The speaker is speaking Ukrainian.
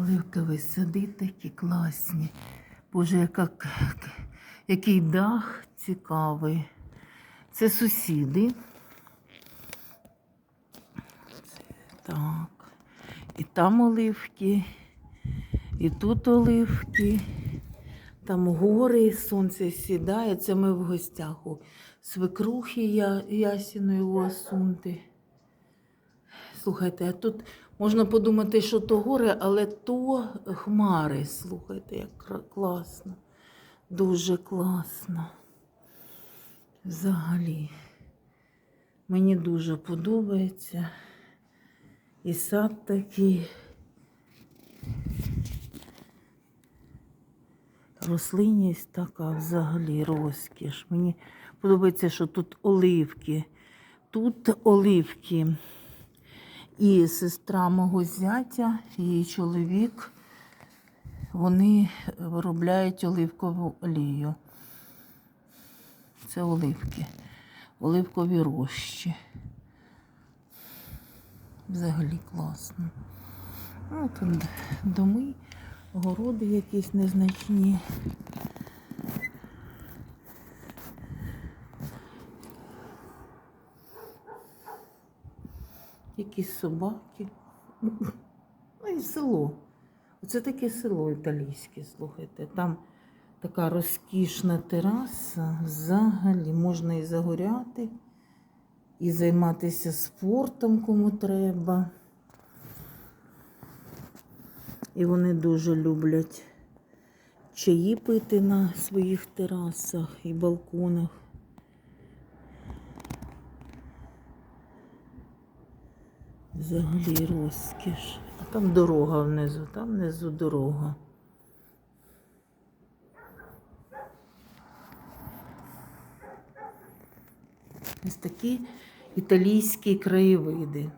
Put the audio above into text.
Оливкові сади такі класні. Боже, яка, який дах цікавий. Це сусіди. Так. І там оливки, і тут оливки, там гори, сонце сідає. Це ми в гостях у свекрухи я, Ясіної у Асунти. Слухайте, а тут можна подумати, що то гори, але то хмари. Слухайте, як класно. Дуже класно. Взагалі. Мені дуже подобається. І сад такий. Рослинність така взагалі розкіш. Мені подобається, що тут оливки. Тут оливки. І сестра мого зятя, її чоловік, вони виробляють оливкову олію. Це оливки, оливкові рощі. Взагалі класно. Ну, тут доми, городи якісь незначні. Якісь собаки. Ну і село. Оце таке село італійське, слухайте. Там така розкішна тераса. Взагалі можна і загоряти, і займатися спортом, кому треба. І вони дуже люблять чаї пити на своїх терасах і балконах. Взагалі розкіш. А там дорога внизу, там внизу дорога. Ось такі італійські краєвиди.